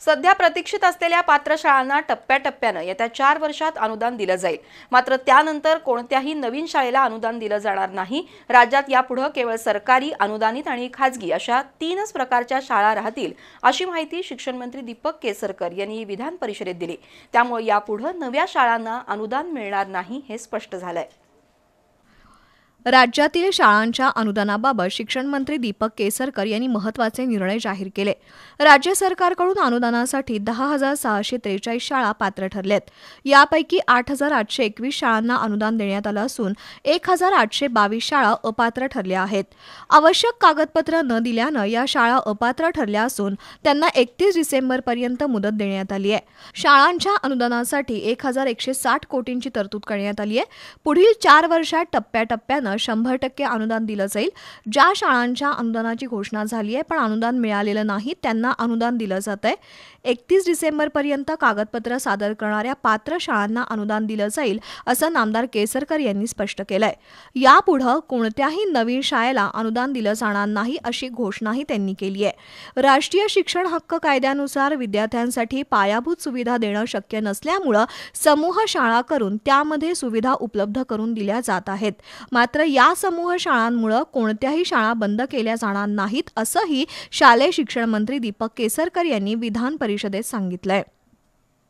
सध्या प्रतीक्षित असलेल्या पात्र शाळांना टप्प्याटप्प्यानं येत्या चार वर्षात अनुदान दिलं जाईल. मात्र त्यानंतर कोणत्याही नवीन शाळेला अनुदान दिलं जाणार नाही. राज्यात यापुढं केवळ सरकारी अनुदानित आणि खाजगी अशा तीनच प्रकारच्या शाळा राहतील अशी माहिती शिक्षण मंत्री दीपक केसरकर यांनी विधान परिषदेत दिली. त्यामुळे यापुढं नव्या शाळांना अनुदान मिळणार नाही हे स्पष्ट झालंय. राज्यातील शाळांच्या अनुदानाबाबत शिक्षण मंत्री दीपक केसरकर यांनी महत्त्वाचे निर्णय जाहीर केले. राज्य सरकारकडून अनुदानासाठी दहा हजार सहाशे त्रेचाळीस शाळा पात्र ठरल्यात. यापैकी आठ हजार आठशे एकवीस शाळांना अनुदान देण्यात आलं असून एक हजार आठशे बावीस शाळा अपात्र ठरल्या आहेत. आवश्यक कागदपत्र न दिल्यानं या शाळा अपात्र ठरल्या असून त्यांना एकतीस डिसेंबरपर्यंत मुदत देण्यात आली आहे. शाळांच्या अनुदानासाठी एक हजार एकशे साठ कोटींची तरतूद करण्यात आली आहे. पुढील चार वर्षात टप्प्याटप्प्यानं शंभर टक्के अनुदान दिलं जाईल. ज्या शाळांच्या अनुदानाची घोषणा झाली आहे पण अनुदान मिळालेलं नाही त्यांना अनुदान दिलं जात आहे. एकतीस डिसेंबरपर्यंत कागदपत्र सादर करणाऱ्या पात्र शाळांना अनुदान दिलं जाईल असं नामदार केसरकर यांनी स्पष्ट केलंय. यापुढं कोणत्याही नवीन शाळेला अनुदान दिलं जाणार नाही अशी घोषणाही त्यांनी केली आहे. राष्ट्रीय शिक्षण हक्क कायद्यानुसार विद्यार्थ्यांसाठी पायाभूत सुविधा देणं शक्य नसल्यामुळं समूह शाळा करून त्यामध्ये सुविधा उपलब्ध करून दिल्या जात आहेत. मात्र मात्र या समूह शाळांमुळं कोणत्याही शाळा बंद केल्या जाणार नाहीत असंही शालेय शिक्षण मंत्री दीपक केसरकर यांनी विधान परिषदेत सांगितलंय.